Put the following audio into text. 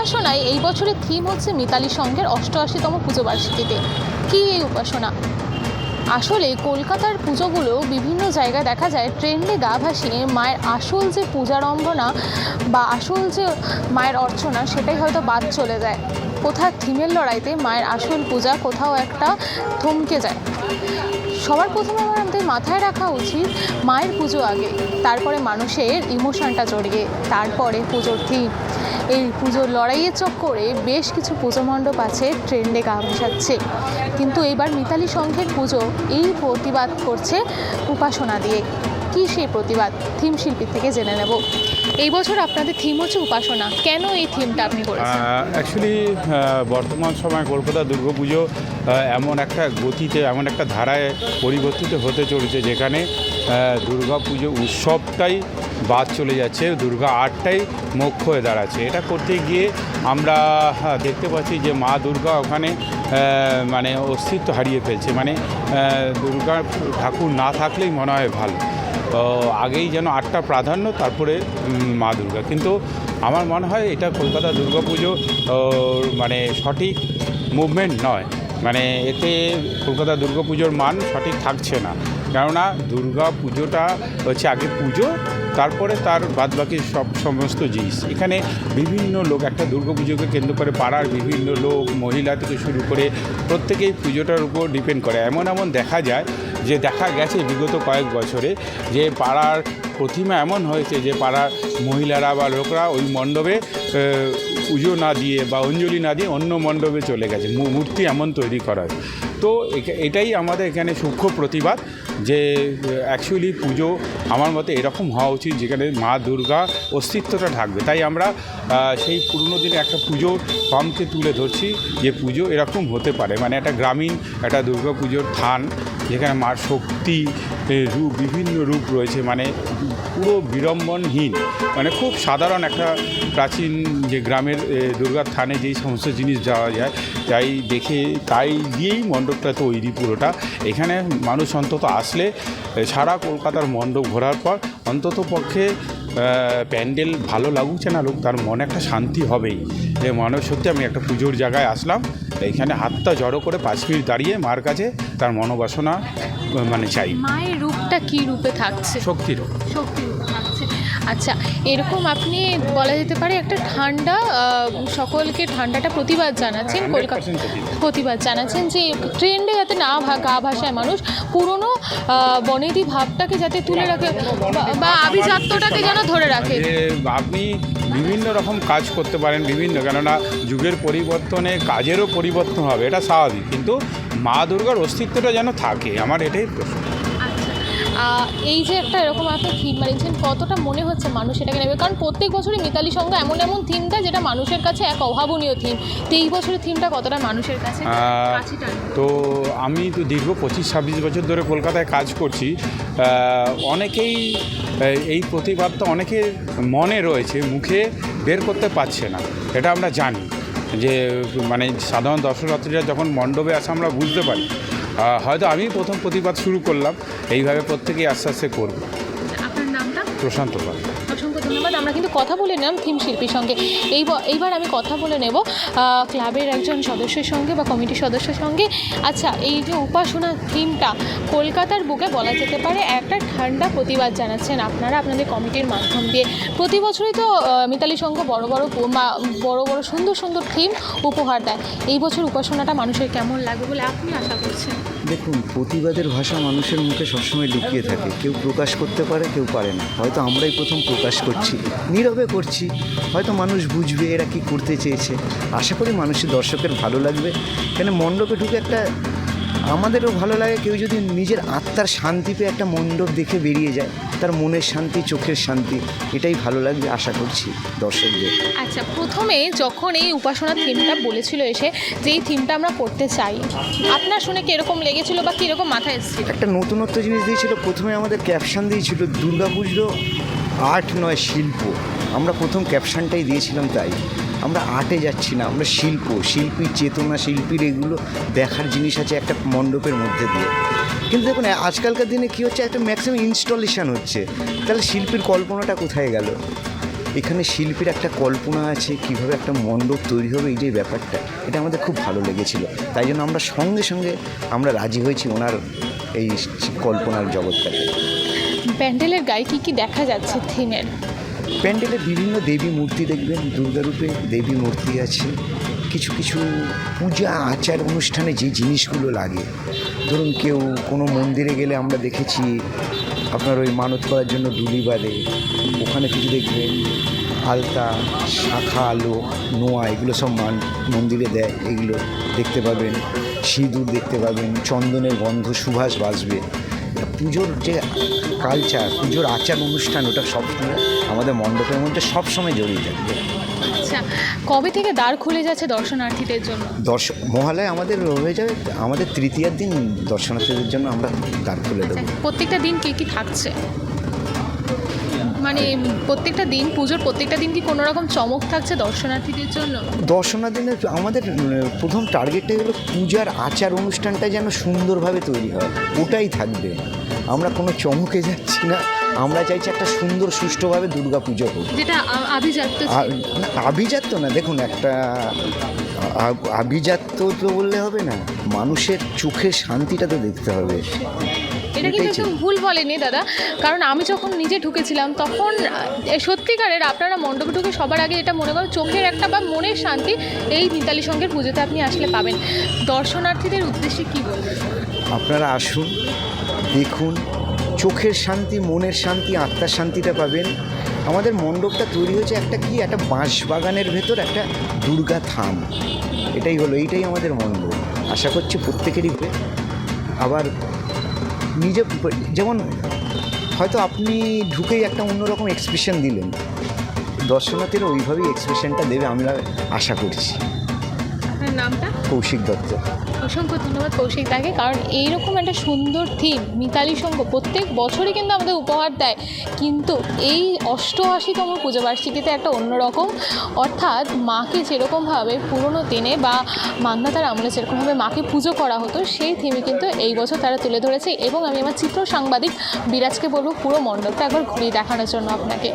উপাসনায় এই বছরের থিম হচ্ছে মিতালি সংঘের অষ্টআশিতম পুজো বার্ষিকীতে। কী এই উপাসনা? আসলে কলকাতার পুজোগুলো বিভিন্ন জায়গায় দেখা যায়, ট্রেন্ডে গা ভাসিয়ে মায়ের আসল যে পূজারম্ভনা বা আসল যে মায়ের অর্চনা, সেটাই হয়তো বাদ চলে যায়। কোথাও থিমের লড়াইতে মায়ের আসল পূজা, কোথাও একটা থমকে যায়। সবার প্রথমে আমাদের মাথায় রাখা উচিত মায়ের পুজো আগে, তারপরে মানুষের ইমোশনটা জড়িয়ে, তারপরে পুজোর থিম। এই পুজোর লড়াইয়ের চক্করে বেশ কিছু পুজো মণ্ডপ আছে ট্রেন্ডে গা ভাসাচ্ছে কিন্তু এবার মিতালি সংঘের পুজো, এই প্রতিবাদ করছে উপাসনা দিয়ে। কী সেই প্রতিবাদ? থিম শিল্পীর থেকে জেনে নেব। এই বছর আপনাদের থিম হচ্ছে উপাসনা। কেন এই থিমটা আপনি করেছেন? অ্যাকচুয়ালি বর্তমান সময় কলকাতা দুর্গাপুজো এমন একটা গতিতে, এমন একটা ধারায় পরিবর্তিত হতে চলেছে, যেখানে দুর্গা পুজো উৎসবটাই বাদ চলে যাচ্ছে, দুর্গা আর্টটাই মুখ্য হয়ে দাঁড়াচ্ছে। এটা করতে গিয়ে আমরা দেখতে পাচ্ছি যে মা দুর্গা ওখানে মানে অস্তিত্ব হারিয়ে ফেলছে। মানে দুর্গা ঠাকুর না থাকলেই মনে হয় ভালো। আগেই যেন আটটা প্রাধান্য, তারপরে মা দুর্গা। কিন্তু আমার মনে হয় এটা কলকাতা দুর্গাপুজো মানে সঠিক মুভমেন্ট নয়। মানে এতে কলকাতা দুর্গা পুজোর মান সঠিক থাকছে না। কেননা দুর্গা পুজোটা হচ্ছে আগে পুজো তারপরে তার বাদবাকি সব সমস্ত জিনিস। এখানে বিভিন্ন লোক, একটা দুর্গা পুজোকে কেন্দ্র করে পাড়ার বিভিন্ন লোক, মহিলা থেকে শুরু করে প্রত্যেকেই পুজোটার উপর ডিপেন্ড করে। এমন এমন দেখা যায় যে দেখা গেছে বিগত কয়েক বছরে যে পাড়ার প্রতিমা এমন হয়েছে যে পাড়ার মহিলারা বা লোকরা ওই মণ্ডপে পুজো না দিয়ে বা অঞ্জলি না দিয়ে অন্য মণ্ডপে চলে গেছে। মূর্তি এমন তৈরি করা হয়। তো এটাই আমাদের এখানে সূক্ষ্ম প্রতিবাদ যে অ্যাকচুয়ালি পুজো আমার মতে এরকম হওয়া উচিত যেখানে মা দুর্গা অস্তিত্বটা থাকবে তাই আমরা সেই পুরনো দিনে একটা পুজোর ফর্মকে তুলে ধরছি যে পুজো এরকম হতে পারে। মানে একটা গ্রামীণ, একটা দুর্গা পুজোর থান যেখানে মার শক্তি রূপ, বিভিন্ন রূপ রয়েছে মানে পুরো বিড়ম্বনহীন। মানে খুব সাধারণ একটা প্রাচীন যে গ্রামের দুর্গার থানে যেই সমস্ত জিনিস যাওয়া যায়, তাই দেখে, তাই দিয়েই মণ্ডপটা তৈরি পুরোটা। এখানে মানুষ অন্তত আসলে সারা কলকাতার মণ্ডপ ঘোরার পর অন্তত পক্ষে প্যান্ডেল ভালো লাগুছে না লোক তার মনে একটা শান্তি হবেই। যে মনে সত্যি আমি একটা পুজোর জায়গায় আসলাম। এইখানে হাতটা জড়ো করে পাঁচ মিনিট দাঁড়িয়ে মার কাছে তার মনোবাসনা মানে চাই। মায়ের রূপটা কি রূপে থাকছে? শক্তির শক্তি থাকছে আচ্ছা এরকম আপনি বলা যেতে পারে একটা ঠান্ডা সকলকে ঠান্ডাটা প্রতিবাদ জানাচ্ছেন কলকাতা প্রতিবাদ। জানাচ্ছেন যে ট্রেন্ডে যাতে না গা ভাষায় মানুষ পুরনো বনেদি ভাবটাকে যাতে তুলে রাখে বা- আভিজাত্যটাকে যেন ধরে রাখে। আপনি বিভিন্ন রকম কাজ করতে পারেন বিভিন্ন কেননা যুগের পরিবর্তনে কাজেরও পরিবর্তন হবে এটা স্বাভাবিক। কিন্তু মা দুর্গার অস্তিত্বটা যেন থাকে আমার এটাই প্রশ্ন। এই যে একটা এরকম একটা থিম বানিয়েছেন কতটা মনে হচ্ছে মানুষ এটাকে নেবে কারণ প্রত্যেক বছরই মিতালি সঙ্গে এমন এমন থিম দেয় যেটা মানুষের কাছে এক অভাবনীয় থিম তো এই বছরের থিমটা কতটা মানুষের কাছে? তো আমি তো দীর্ঘ পঁচিশ ছাব্বিশ বছর ধরে কলকাতায় কাজ করছি। অনেকেই এই প্রতিবাদটা অনেকের মনে রয়েছে মুখে বের করতে পারছে না। এটা আমরা জানি। যে মানে সাধারণ দর্শনার্থীরা যখন মণ্ডপে আসে আমরা বুঝতে পারি। হয়তো আমি প্রথম প্রতিবাদ শুরু করলাম। এইভাবে প্রত্যেকেই আস্তে আস্তে করব। প্রশান্ত পাল। ধন্যবাদ। আমরা কিন্তু কথা বলে নিলাম থিম শিল্পীর সঙ্গে। এই এইবার আমি কথা বলে নেব ক্লাবের একজন সদস্যের সঙ্গে বা কমিটির সদস্যের সঙ্গে। আচ্ছা এই যে উপাসনা থিমটা কলকাতার বুকে বলা যেতে পারে, একটা ঠান্ডা প্রতিবাদ জানাচ্ছেন আপনারা আপনাদের কমিটির মাধ্যম দিয়ে। প্রতি বছরই তো মিতালি সংঘ বড় বড় বড় বড় সুন্দর সুন্দর থিম উপহার দেয়। এই বছর উপাসনাটা মানুষের কেমন লাগবে বলে আপনি আশা করছেন? দেখুন, প্রতিবাদের ভাষা মানুষের মুখে সবসময় লুকিয়ে থাকে। কেউ প্রকাশ করতে পারে, কেউ পারে না। হয়তো আমরাই প্রথম প্রকাশ করছি। নীরবে করছি। হয়তো মানুষ বুঝবে এরা কি করতে চেয়েছে। আশা করি মানুষের দর্শকের ভালো লাগবে। কেন মণ্ডপে ঢুকে একটা আমাদেরও ভালো লাগে কেউ যদি নিজের আত্মার শান্তি পেয়ে একটা মণ্ডপ দেখে বেরিয়ে যায় তার মনের শান্তি চোখের শান্তি এটাই ভালো লাগবে আশা করছি দর্শকদের। আচ্ছা প্রথমে যখন এই উপাসনা থিমটা বলেছিল এসে যে এই থিমটা আমরা করতে চাই আপনার শুনে কীরকম লেগেছিল বা কীরকম মাথায় এসেছিল? একটা নতুনত্ব জিনিস দিয়েছিল। প্রথমে আমাদের ক্যাপশন দিয়েছিল দুর্গাপুজো আর্ট নয়, শিল্প। আমরা প্রথম ক্যাপশনটাই দিয়েছিলাম তাই। আমরা আর্টে যাচ্ছি না, আমরা শিল্প। শিল্পীর চেতনা, শিল্পীর এগুলো দেখার জিনিস আছে একটা মণ্ডপের মধ্যে দিয়ে। কিন্তু দেখুন, আজকালকার দিনে কী হচ্ছে, একটা ম্যাক্সিমাম ইনস্টলেশন হচ্ছে। তাহলে শিল্পীর কল্পনাটা কোথায় গেল? এখানে শিল্পীর একটা কল্পনা আছে, কীভাবে একটা মণ্ডপ তৈরি হবে, এই যে ব্যাপারটা, এটা আমাদের খুব ভালো লেগেছিল। তাই জন্য আমরা সঙ্গে সঙ্গে আমরা রাজি হয়েছি ওনার এই কল্পনার জগৎটাতে। প্যান্ডেলের গায়ে কী কী দেখা যাচ্ছে থিমের? প্যান্ডেলে বিভিন্ন দেবী মূর্তি দেখবেন, দুর্গারূপে দেবী মূর্তি আছে, কিছু কিছু পূজা, আচার অনুষ্ঠানে যে জিনিসগুলো লাগে। ধরুন কেউ কোনো মন্দিরে গেলে আমরা দেখেছি আপনার ওই মানত করার জন্য ডুলি বাঁধে, ওখানে কিছু দেখবেন, আলতা, শাখা, আলো, নোয়া, এগুলো সব মান, মন্দিরে দেয়, এগুলো দেখতে পাবেন, সিঁদুর দেখতে পাবেন, চন্দনের গন্ধ সুভাষ বাসবে পুজোর যে কালচার পুজোর আচার অনুষ্ঠান ওটা সবসময় আমাদের মণ্ডপের মধ্যে সবসময় জড়িয়ে থাকবে আচ্ছা কবে থেকে দ্বার খুলে যাচ্ছে দর্শনার্থীদের জন্য? দর্শক মহালয় আমাদের হয়ে যাবে আমাদের তৃতীয়ার দিন দর্শনার্থীদের জন্য আমরা দ্বার খুলে দেবো। আচ্ছা, প্রত্যেকটা দিন কী কী থাকছে? মানে প্রত্যেকটা দিন পুজোর প্রত্যেকটা দিন কি কোনো রকম চমক থাকছে দর্শনার্থীদের জন্য? দর্শনার্থীদের আমাদের প্রথম টার্গেটটা হলো পূজার আচার অনুষ্ঠানটা যেন সুন্দরভাবে তৈরি হয় ওটাই থাকবে। আমরা কোনো চমকে যাচ্ছি না। আমরা চাইছি একটা সুন্দর সুষ্ঠুভাবে দুর্গা পুজো হোক। যেটা আভিজাত্য আভিজাত্য না দেখুন একটা আভিজাত্য তো বললে হবে না। মানুষের চোখের শান্তিটা তো দেখতে হবে। এটা কিন্তু। একদম ভুল বলেনি দাদা। কারণ আমি যখন নিজে ঢুকেছিলাম তখন সত্যিকারের আপনারা মণ্ডপে ঢুকে সবার আগে এটা মনে করেন চোখের একটা বা মনের শান্তি এই মিতালি সঙ্গের পুজোতে আপনি আসলে পাবেন। দর্শনার্থীদের উদ্দেশ্যে কি বলবেন? আপনারা আসুন দেখুন চোখের শান্তি মনের শান্তি আত্মার শান্তিটা পাবেন। আমাদের মণ্ডপটা তৈরি হয়েছে একটা কি একটা বাঁশ বাগানের ভেতর একটা দুর্গা থাম। এটাই হলো এইটাই আমাদের মণ্ডপ। আশা করছি প্রত্যেকেরই আবার নিজে যেমন হয়তো আপনি ঢুকেই একটা অন্যরকম এক্সপ্রেশন দিলেন। দর্শনার্থীরা ওইভাবেই এক্সপ্রেশনটা দেবে আমরা আশা করছি। নামটা? কৌশিক দত্ত। অসংখ্য ধন্যবাদ কৌশিক দাকে। কারণ এইরকম একটা সুন্দর থিম মিতালি সঙ্গ প্রত্যেক বছরই কিন্তু আমাদের উপহার দেয়। কিন্তু এই অষ্টআশিতম পুজো বার্ষিকীতে একটা অন্যরকম, অর্থাৎ মাকে যেরকমভাবে পুরনো দিনে বা মান্নাতার আমলে যেরকমভাবে মাকে পুজো করা হতো, সেই থিমে কিন্তু এই বছর তারা তুলে ধরেছে। এবং আমি আমার চিত্র সাংবাদিক বিরাজকে বলব পুরো মণ্ডপটা একবার ঘুরিয়ে দেখানোর জন্য আপনাকে।